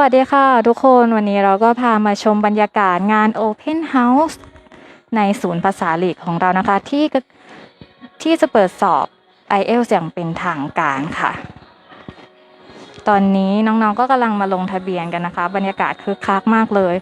วัสดีค่ะทุกคนวันนี้เราก็พามาชมบรรยากาศงาน Open House ในศูนย์ภาษาลีกของเรานะคะ ที่ที่จะเปิดสอบ IELTS อย่างเป็นทางการค่ะ ตอนนี้น้องๆก็กำลังมาลงทะเบียนกันนะคะ บรรยากาศคึกคักมากเลย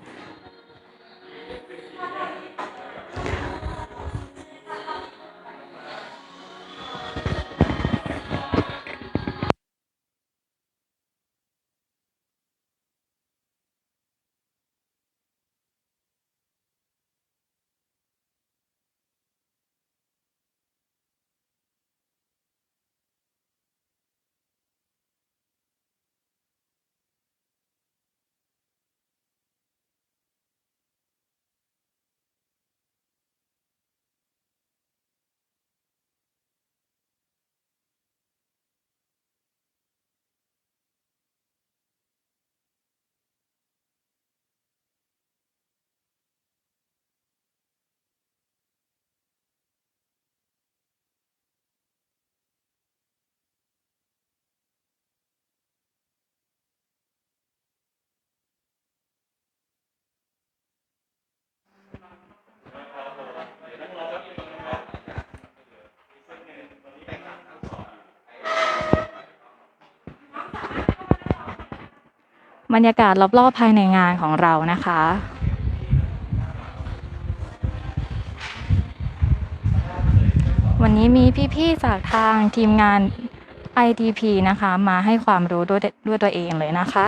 บรรยากาศรอบๆภายในงานของเรานะคะวันนี้มีพี่ๆ จากทางทีมงาน IDP นะคะ มาให้ความรู้ด้วยด้วยตัวเองเลยนะคะ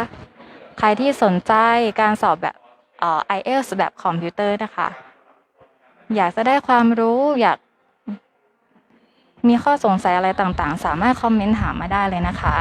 ใครที่สนใจการสอบแบบเอ่อ IELTS แบบคอมพิวเตอร์นะคะ อยากจะได้ความรู้อยาก มีข้อสงสัยอะไรต่างๆ สามารถคอมเมนต์ถามมาได้เลยนะคะ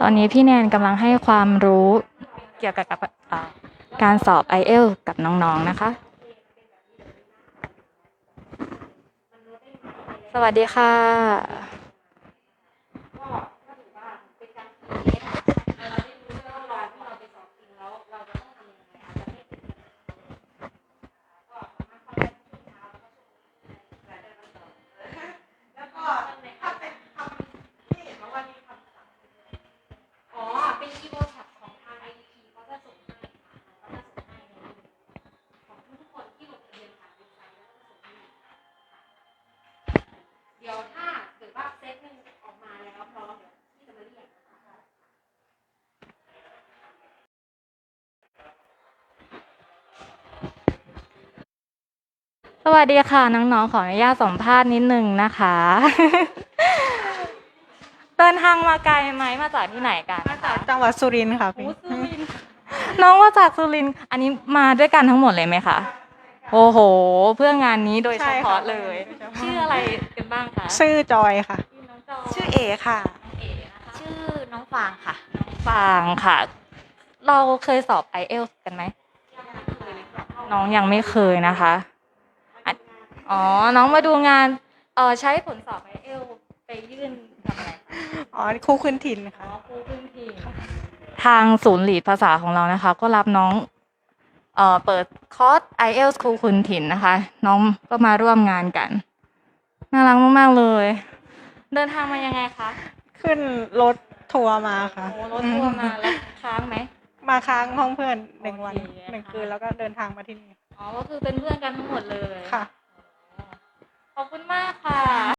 ตอนนี้พี่แนนกำลังให้ความรู้เกี่ยวกับการสอบ i อเอลกับน้องๆนะคะ สวัสดีค่ะ ดี๋ยวถ้าเกิดว่าเซตหนึ่งออกมาแล้วพร้อมเดี๋ยวที่จะมาเรียกนะคะสวัสดีค่ะน้องๆขออนุญาตสัมภาษณ์นิดนึงนะคะ เดินทางมาไกลไหมมาจากที่ไหนกันมาจากจังหวัดสุรินทร์ค่ะพี่น้องมาจากสุรินทร์อันนี้มาด้วยกันทั้งหมดเลยไหมคะ โอ้โห เพื่องานนี้โดยเฉพาะเลย ชื่ออะไรกันบ้างคะชื่อจอยค่ะ ชื่อน้องจอยชื่อเอค่ะเอ๋นะคะชื่อน้องฟางค่ะ ฟางค่ะ เราเคยสอบ IELTS กันไหม น้องยังไม่เคยนะคะอะอ๋อ น้องมาดูงานเออใช้ผลสอบ IELTS ไปยื่นทำอะไรคะอ๋อครูขึ้นถิ่นอ๋ค่ะอครูพื้นที่ทางศูนย์หลีดภาษาของเรานะคะ ก็รับน้อง เอ่อเปิดคอร์ส IELTS ครูคุณถิ่นนะคะ น้องก็มาร่วมงานกัน น่ารักมากๆเลย เดินทางมายังไงคะขึ้นรถทัวร์มาค่ะ โอ้รถทัวร์มาแล้วค้างไหมมาค้างห้องเพื่อนหนึ่งวันโอเคหนึ่งค่ะคืนแล้วก็เดินทางมาที่นี่ อ๋อ ก็คือเป็นเพื่อนกันทั้งหมดเลยค่ะ ขอบคุณมากค่ะ